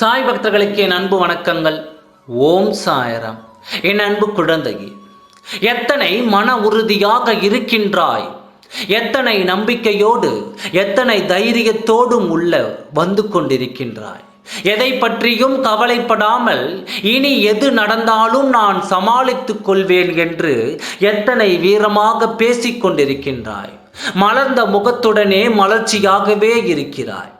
சாய் பக்தர்களுக்கு என் அன்பு வணக்கங்கள். ஓம் சாயராம். என் அன்பு குழந்தை எத்தனை மன உறுதியாக இருக்கின்றாய்? எத்தனை நம்பிக்கையோடு எத்தனை தைரியத்தோடும் உள்ள வந்து கொண்டிருக்கின்றாய்? எதை பற்றியும் கவலைப்படாமல் இனி எது நடந்தாலும் நான் சமாளித்துக் கொள்வேன் என்று எத்தனை வீரமாக பேசிக் கொண்டிருக்கின்றாய்? மலர்ந்த முகத்துடனே மலர்ச்சியாகவே இருக்கிறாய்.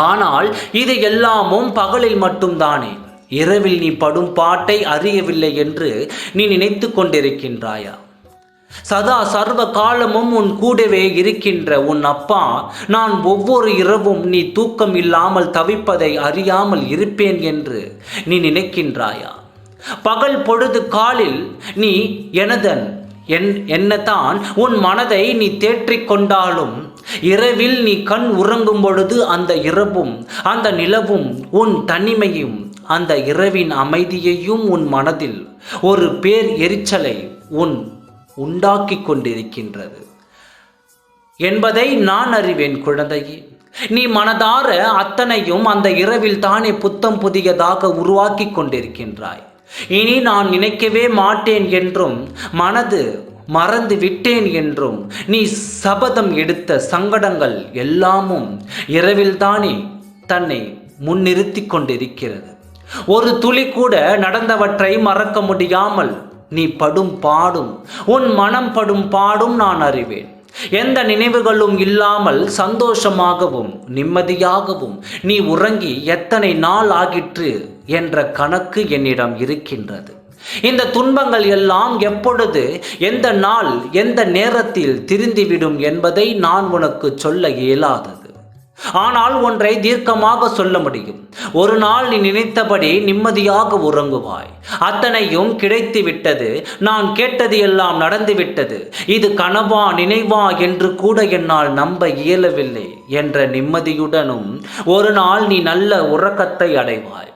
ஆனால் இது எல்லாமும் பகலில் மட்டும்தானே. இரவில் நீ படும் பாட்டை அறியவில்லை என்று நீ நினைத்து கொண்டிருக்கின்றாயா? சதா சர்வ காலமும் உன் கூடவே இருக்கின்ற உன் அப்பா நான் ஒவ்வொரு இரவும் நீ தூக்கம் இல்லாமல் தவிப்பதை அறியாமல் இருப்பேன் என்று நீ நினைக்கின்றாயா? பகல் பொழுது காலில் நீ எனதன் என் என்னதான் உன் மனதை நீ தேற்றிக் கொண்டாலும் இரவில் நீ கண் உறங்கும் பொழுது அந்த இரவும் அந்த நிலவும் உன் தனிமையும் அந்த இரவின் அமைதியையும் உன் மனதில் ஒரு பேர் எரிச்சலை உன் உண்டாக்கி கொண்டிருக்கின்றது. என்பதை நான் அறிவேன் குழந்தையே. நீ மனதார அத்தனையும் அந்த இரவில் தானே புத்தம் புதியதாக உருவாக்கி கொண்டிருக்கின்றாய். இனி நான் நினைக்கவே மாட்டேன் என்றும் மனது மறந்து விட்டேன் என்றும் நீ சபதம் எடுத்த சங்கடங்கள் எல்லாமும் இரவில்தானே தன்னை முன்னிறுத்தி கொண்டிருக்கிறது. ஒரு துளி கூட நடந்தவற்றை மறக்க முடியாமல் நீ படும் பாடும் உன் மனம் படும் பாடும் நான் அறிவேன். எந்த நினைவுகளும் இல்லாமல் சந்தோஷமாகவும் நிம்மதியாகவும் நீ உறங்கி எத்தனை நாள் ஆகிற்று என்ற கணக்கு என்னிடம் இருக்கின்றது. இந்த துன்பங்கள் எல்லாம் எப்பொழுது எந்த நாள் எந்த நேரத்தில் திருந்திவிடும் என்பதை நான் உனக்கு சொல்ல இயலாதது. ஆனால் ஒன்றை தீர்க்கமாக சொல்ல முடியும். ஒரு நாள் நீ நினைத்தபடி நிம்மதியாக உறங்குவாய். அத்தனையும் கிடைத்து விட்டது நான் கேட்டது எல்லாம் நடந்துவிட்டது. இது கனவா நினைவா என்று கூட என்னால் நம்ப இயலவில்லை என்ற நிம்மதியுடனும் ஒரு நாள் நீ நல்ல உறக்கத்தை அடைவாய்.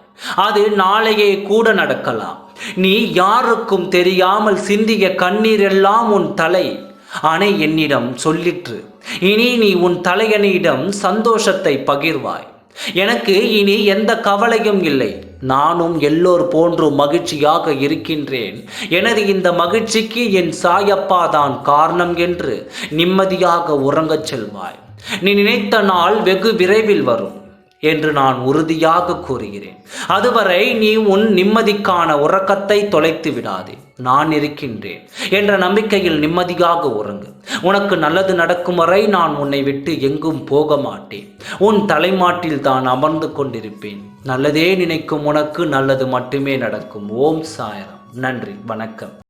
அது நாளையே கூட நடக்கலாம். நீ யாருக்கும் தெரியாமல் சிந்திய கண்ணீர் எல்லாம் உன் தலை. அணை என்னிடம் சொல்லிற்று. இனி நீ உன் தலையணியிடம் சந்தோஷத்தை பகிர்வாய். எனக்கு இனி எந்த கவலையும் இல்லை. நானும் எல்லோர் போன்று மகிழ்ச்சியாக இருக்கின்றேன். எனது இந்த மகிழ்ச்சிக்கு என் சாயப்பா தான் காரணம் என்று நிம்மதியாக உறங்கச் செல்வாய். நீ நினைத்த நாள் வெகு விரைவில் வரும். என்று நான் உறுதியாக கூறுகிறேன். அதுவரை நீ உன் நிம்மதிக்கான உறக்கத்தை தொலைத்து விடாதே. நான் இருக்கின்றேன். என்ற நம்பிக்கையில் நிம்மதியாக உறங்கு. உனக்கு நல்லது நடக்கும் வரை நான் உன்னை விட்டு எங்கும் போக மாட்டேன். உன் தலைமாட்டில் தான் அமர்ந்து கொண்டிருப்பேன். நல்லதே நினைக்கும் உனக்கு நல்லது மட்டுமே நடக்கும். ஓம் சாயரம். நன்றி. வணக்கம்.